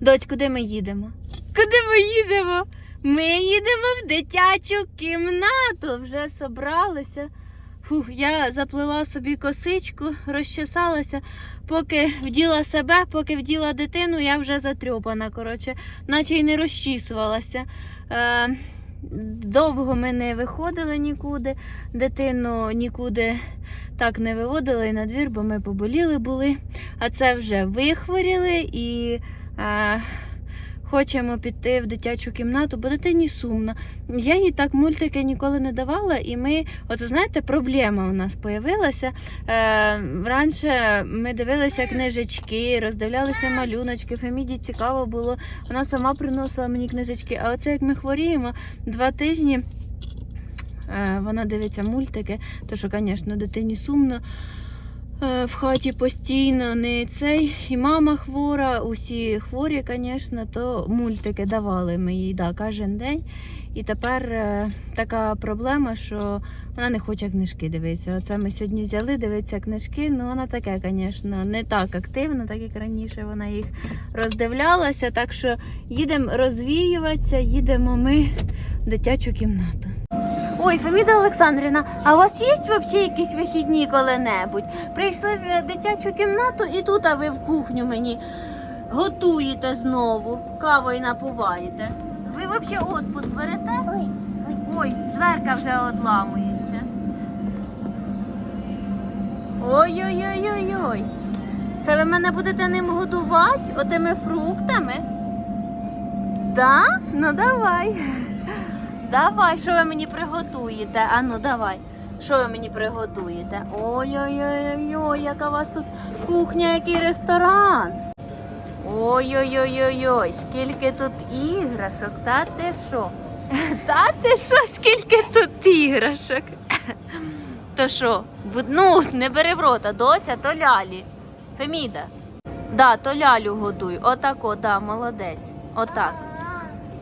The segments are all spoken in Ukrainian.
Доць, куди ми їдемо? Куди ми їдемо? Ми їдемо в дитячу кімнату. Вже собралися. Фух, я заплела собі косичку, розчесалася. Поки вділа себе, поки вділа дитину, я вже затрьопана, коротше, наче й не розчісувалася. Е, довго ми не виходили нікуди, дитину нікуди так не виводили на двір, бо ми поболіли були. А це вже вихворіли і хочемо піти в дитячу кімнату, бо дитині сумно. Я їй так мультики ніколи не давала, і ми, оце знаєте, проблема у нас появилася. Е, раніше ми дивилися книжечки, роздивлялися малюночки. Феміді цікаво було. Вона сама приносила мені книжечки. А оце як ми хворіємо два тижні. е, Вона дивиться мультики, то що, звісно, дитині сумно. Е, В хаті постійно не цей. І мама хвора, усі хворі, звісно, то мультики давали ми їй да, кожен день. І тепер е, така проблема, що вона не хоче книжки дивитися. Оце ми сьогодні взяли дивитися книжки. Ну вона таке, звісно, не так активна, так як раніше вона їх роздивлялася. Так що їдемо розвіюватися, їдемо ми в дитячу кімнату. Ой, Феміда Олександрівна, а у вас є взагалі якісь вихідні коли-небудь? Прийшли в дитячу кімнату і тут, а ви в кухню мені готуєте знову, кавою напуваєте. Ви взагалі відпуск берете? Ой, ой. Ой, дверка вже одламується. Ой-ой-ой-ой-ой. Це ви мене будете ним годувати отими фруктами? Да? Ну давай. Давай, що ви мені приготуєте? А ну давай. Що ви мені приготуєте? Ой-ой-ой-ой, яка у вас тут кухня, який ресторан. Ой-ой-ой-ой-ой, скільки тут іграшок, та ти що? Та ти що, скільки тут іграшок? То що? Ну, не бери в рота, доця, то лялі. Феміда. Да, то лялю годуй. Отако, да, молодець. Отак.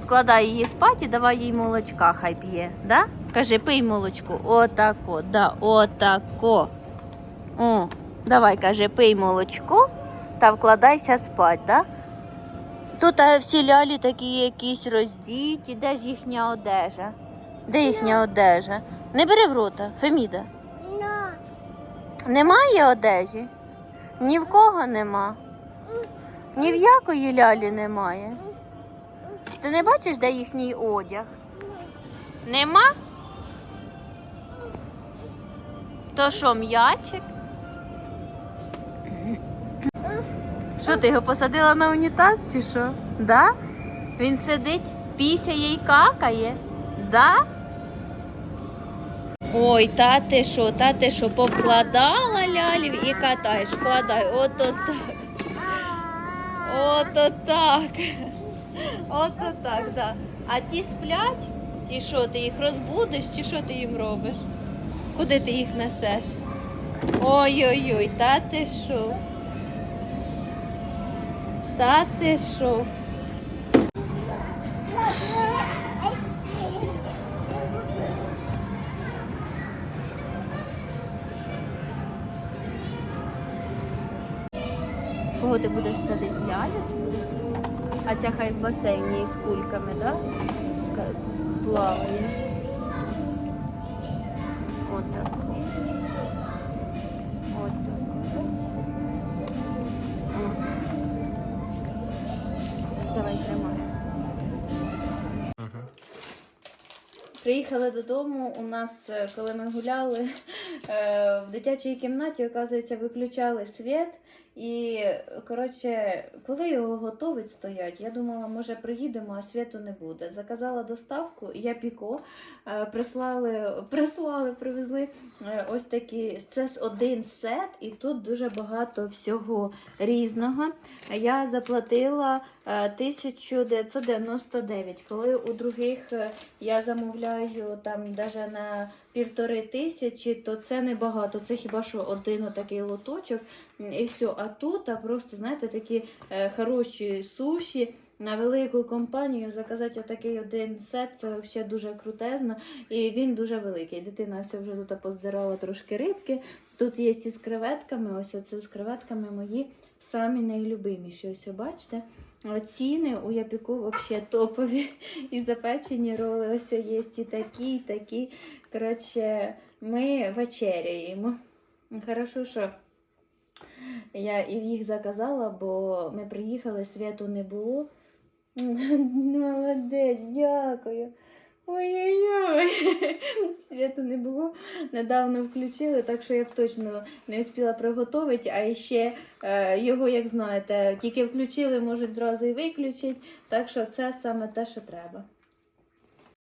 Вкладай її спати і давай їй молочка, хай п'є. Да? Кажи, пий молочко. Отако, да, отако. О, давай, каже, пий молочко та вкладайся спать, да? Тут а, всі лялі такі якісь роздіті. Де ж їхня одежа? Де їхня одежа? Не бери в рота, Феміда. На. Немає одежі? Ні в кого нема. Ні в якої лялі немає. Ти не бачиш, де їхній одяг? Нема? То що, м'ячик? Що ти його посадила на унітаз чи що? Да? Він сидить, пісяє і какає? Да? Ой, та ти що, та ти що, повкладала лялів і катаєш, вкладай, ото так. Ото так. Ото так, да. А ті сплять, і що, ти їх розбудиш, чи що ти їм робиш? Куди ти їх несеш? Ой-ой-ой, та ти що? Та ти що? Кого ти будеш садити лялю? А ця хай в басейні із кульками, так? Да? Плаває. Отак. Отак. О. Давай тримай. Приїхали додому. У нас, е, коли ми гуляли е, в дитячій кімнаті, оказується, виключали світ. І коротше, коли його готовить стоять, я думала, може приїдемо, а світу не буде. Заказала доставку, я піко, е, прислали, прислали, привезли е, ось такі. Це один сет, і тут дуже багато всього різного. Я заплатила е, 1999, коли у других е, я замовляю там навіть на півтори тисячі, то це небагато. Це хіба що один отакий лоточок і все. А тут а просто, знаєте, такі е, хороші суші. На велику компанію заказати отакий один сет, це взагалі дуже крутезно. І він дуже великий. Дитина ось вже тут поздирала трошки рибки. Тут є ці з креветками, ось оце з креветками мої самі найлюбиміші. Ось бачите. Ціни у Япіку взагалі топові. І запечені роли ось є і такі, і такі. Коротше, ми вечеряємо. Хорошо, що я їх заказала, бо ми приїхали, світу не було. Молодець, дякую. Ой-ой-ой. Світу не було. Недавно включили, так що я б точно не встигла приготувати, а ще е, його, як знаєте, тільки включили, можуть зразу і виключити. Так що це саме те, що треба.